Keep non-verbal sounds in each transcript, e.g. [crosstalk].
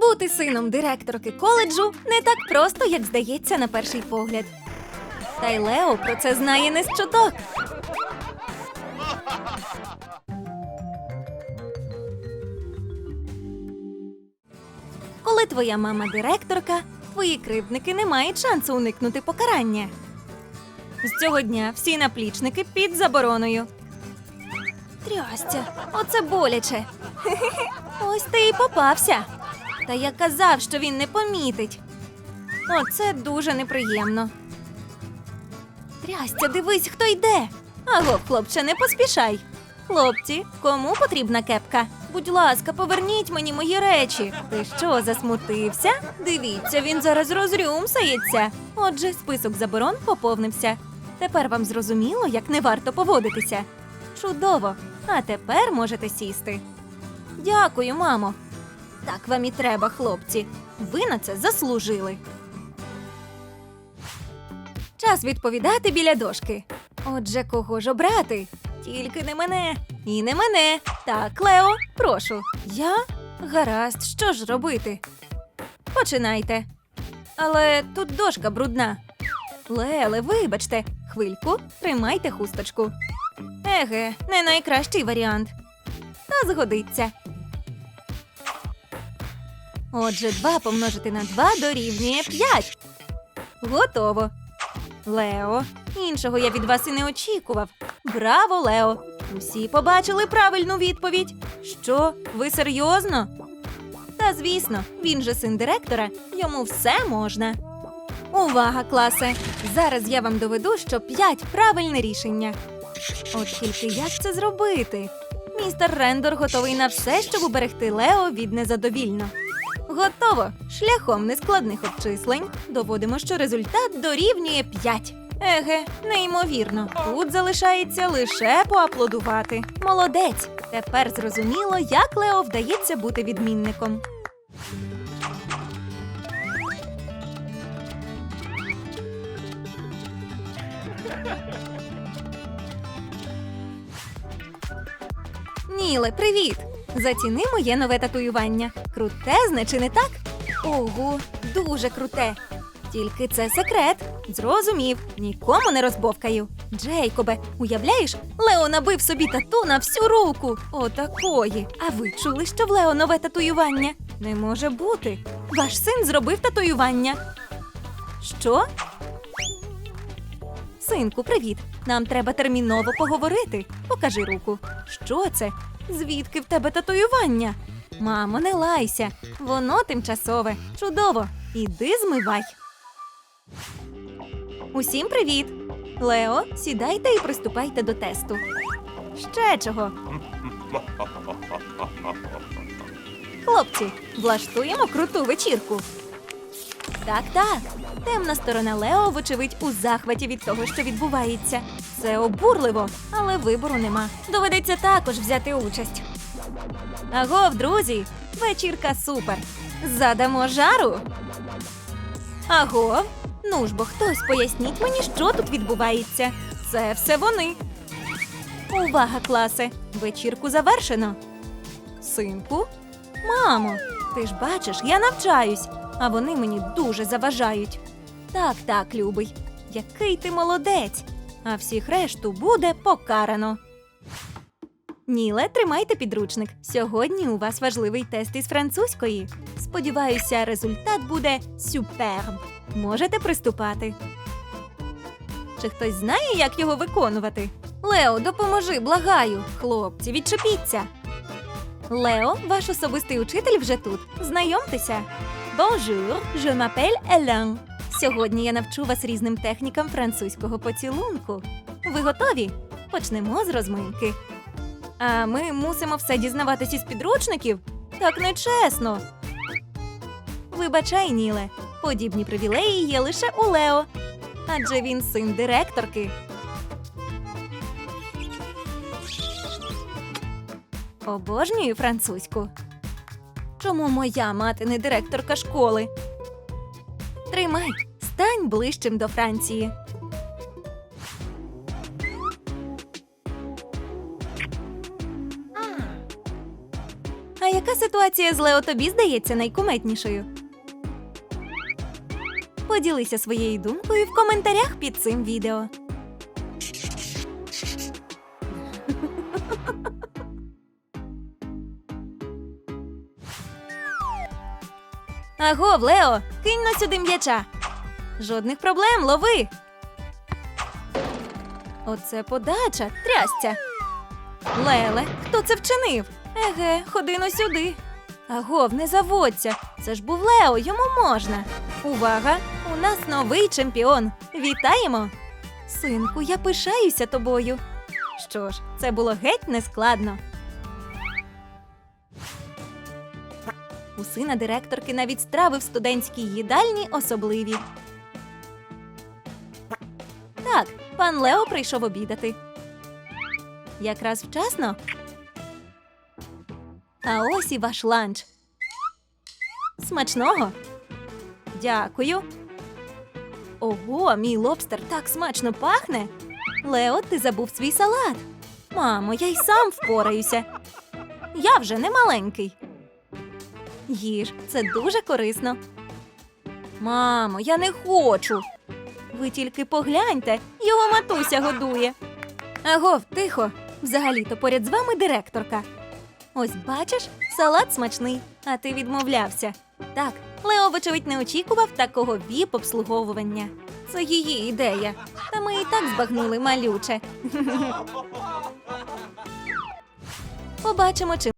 Бути сином директорки коледжу не так просто, як здається на перший погляд. Та й Лео про це знає не з чуток. Коли твоя мама директорка, твої кривдники не мають шансу уникнути покарання. З цього дня всі наплічники під забороною. Трястя, оце боляче. Хе-хе-хе, [laughs] Ось ти і попався. Та я казав, що він не помітить. Оце дуже неприємно. Трястя, дивись, хто йде. Аго, хлопче, не поспішай. Хлопці, кому потрібна кепка? Будь ласка, поверніть мені мої речі. Ти що, засмутився? Дивіться, він зараз розрюмсається. Отже, список заборон поповнився. Тепер вам зрозуміло, як не варто поводитися. Чудово. А тепер можете сісти. Дякую, мамо. Так вам і треба, хлопці. Ви на це заслужили. Час відповідати біля дошки. Отже, кого ж обрати? Тільки не мене. І не мене. Так, Лео, прошу. Я? Гаразд, що ж робити? Починайте. Але тут дошка брудна. Леле, вибачте, хвильку, тримайте хусточку. Еге, не найкращий варіант. Та згодиться. Отже, 2 помножити на 2 дорівнює 5. Готово. Лео, іншого я від вас і не очікував. Браво, Лео! Усі побачили правильну відповідь. Що, ви серйозно? Та звісно, він же син директора, йому все можна. Увага, класе! Зараз я вам доведу, що 5 правильне рішення. От тільки як це зробити? Містер Рендор готовий на все, щоб уберегти Лео від незадовільно. Готово! Шляхом нескладних обчислень доводимо, що результат дорівнює 5. Еге, неймовірно. Тут залишається лише поаплодувати. Молодець! Тепер зрозуміло, як Лео вдається бути відмінником. Ніле, привіт! Заціни моє нове татуювання. Крутезне, чи не так? Ого, дуже круте. Тільки це секрет. Зрозумів, нікому не розбовкаю. Джейкобе, уявляєш, Лео набив собі тату на всю руку. Отакої. А ви чули, що в Лео нове татуювання? Не може бути. Ваш син зробив татуювання. Що? Синку, привіт. Нам треба терміново поговорити. Покажи руку. Що це? Звідки в тебе татуювання? Мамо, не лайся. Воно тимчасове. Чудово. Іди змивай. Усім привіт. Лео, сідайте і приступайте до тесту. Ще чого? Хлопці, влаштуємо круту вечірку. Так, так. Темна сторона Лео, вочевидь, у захваті від того, що відбувається. Це обурливо, але вибору нема. Доведеться також взяти участь. Агов, друзі! Вечірка супер! Задамо жару. Агов, ну ж бо хтось поясніть мені, що тут відбувається. Це все вони. Увага, класе! Вечірку завершено. Синку? Мамо, ти ж бачиш, я навчаюсь, а вони мені дуже заважають. Так, так, любий, який ти молодець. А всіх решту буде покарано. Ніле, тримайте підручник. Сьогодні у вас важливий тест із французької. Сподіваюся, результат буде суперб. Можете приступати. Чи хтось знає, як його виконувати? Лео, допоможи, благаю. Хлопці, відчепіться. Лео, ваш особистий учитель вже тут. Знайомтеся. Bonjour, je m'appelle Hélène. Сьогодні я навчу вас різним технікам французького поцілунку. Ви готові? Почнемо з розминки. А ми мусимо все дізнаватись із підручників? Так нечесно. Вибачай, Ніле, подібні привілеї є лише у Лео, адже він син директорки. Обожнюю французьку. Чому моя мати не директорка школи? Тримай, стань ближчим до Франції. Яка ситуація з Лео тобі здається найкуметнішою? Поділися своєю думкою в коментарях під цим відео. [laughs] Агов, Лео, кинь на сюди м'яча. Жодних проблем, лови. Оце подача, трясця. Леле, хто це вчинив? Еге, ходи но сюди. Агов, не заводься. Це ж був Лео, йому можна. Увага! У нас новий чемпіон. Вітаємо! Синку, я пишаюся тобою. Що ж, це було геть нескладно. У сина директорки навіть страви в студентській їдальні особливі. Так, пан Лео прийшов обідати. Якраз вчасно. А ось і ваш ланч. Смачного. Дякую. Ого, мій лобстер так смачно пахне. Лео, ти забув свій салат. Мамо, я й сам впораюся. Я вже не маленький. Їж, це дуже корисно. Мамо, я не хочу. Ви тільки погляньте, його матуся годує. Агов, тихо. Взагалі-то поряд з вами директорка. Ось бачиш, салат смачний, а ти відмовлявся. Так, Лео, вочевидь, не очікував такого віп-обслуговування. Це її ідея. Та ми і так збагнули малюче. [laughs] Побачимо, чи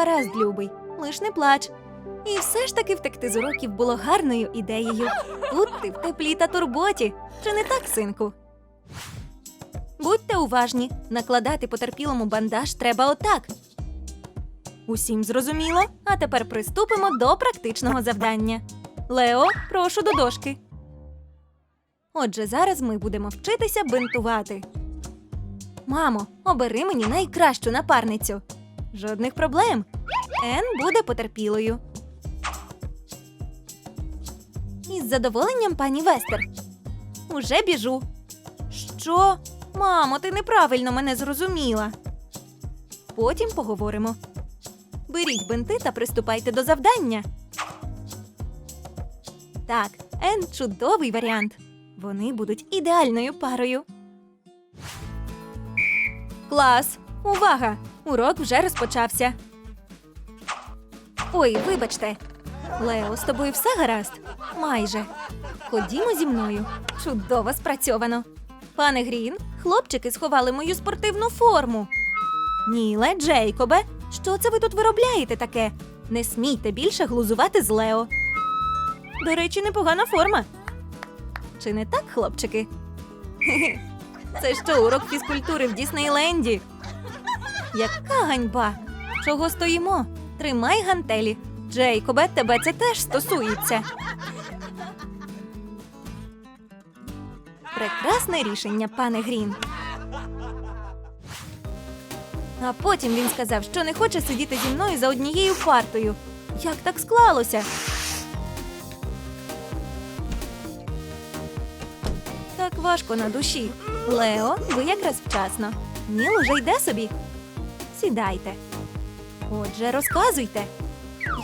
гаразд, любий, лиш не плач. І все ж таки втекти з уроків було гарною ідеєю. Тут ти в теплі та турботі. Чи не так, синку? Будьте уважні, накладати потерпілому бандаж треба отак. Усім зрозуміло, а тепер приступимо до практичного завдання. Лео, прошу до дошки. Отже, зараз ми будемо вчитися бинтувати. Мамо, обери мені найкращу напарницю. Жодних проблем. Ен буде потерпілою. Із задоволенням, пані Вестер. Уже біжу. Що? Мамо, ти неправильно мене зрозуміла. Потім поговоримо. Беріть бинти та приступайте до завдання. Так, Ен чудовий варіант. Вони будуть ідеальною парою. Клас! Увага! Урок вже розпочався. Ой, вибачте. Лео, з тобою все гаразд? Майже. Ходімо зі мною. Чудово спрацьовано. Пане Грін, хлопчики сховали мою спортивну форму. Ніле, Джейкобе, що це ви тут виробляєте таке? Не смійте більше глузувати з Лео. До речі, непогана форма. Чи не так, хлопчики? [laughs] Це що, урок фізкультури в Діснейленді? Яка ганьба! Чого стоїмо? Тримай гантелі. Джейкобе, тебе це теж стосується. Прекрасне рішення, пане Грін. А потім він сказав, що не хоче сидіти зі мною за однією партою. Як так склалося? Так важко на душі. Лео, ви якраз вчасно. Ніл уже йде собі. Сідайте. Отже, розказуйте.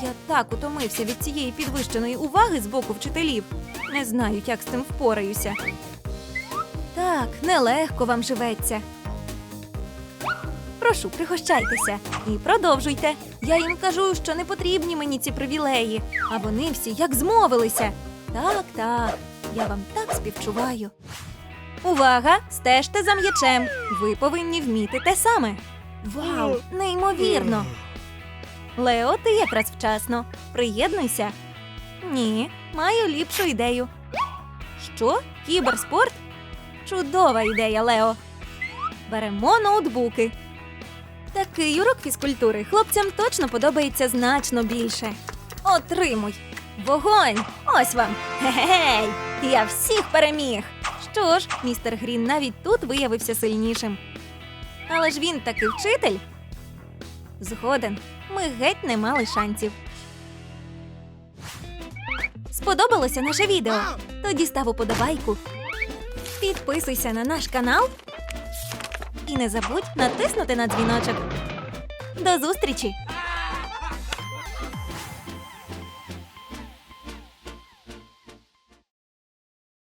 Я так утомився від цієї підвищеної уваги з боку вчителів. Не знаю, як з цим впораюся. Так, нелегко вам живеться. Прошу, пригощайтеся і продовжуйте. Я їм кажу, що не потрібні мені ці привілеї, а вони всі як змовилися. Так, так, я вам так співчуваю. Увага! Стежте за м'ячем. Ви повинні вміти те саме. Вау, неймовірно! Лео, ти якраз вчасно. Приєднуйся. Ні, маю ліпшу ідею. Що? Кіберспорт? Чудова ідея, Лео. Беремо ноутбуки. Такий урок фізкультури хлопцям точно подобається значно більше. Отримуй! Вогонь! Ось вам! Гей! Я всіх переміг! Що ж, містер Грін навіть тут виявився сильнішим. Але ж він таки вчитель. Згоден, ми геть не мали шансів. Сподобалося наше відео? Тоді став уподобайку. Підписуйся на наш канал і не забудь натиснути на дзвіночок. До зустрічі!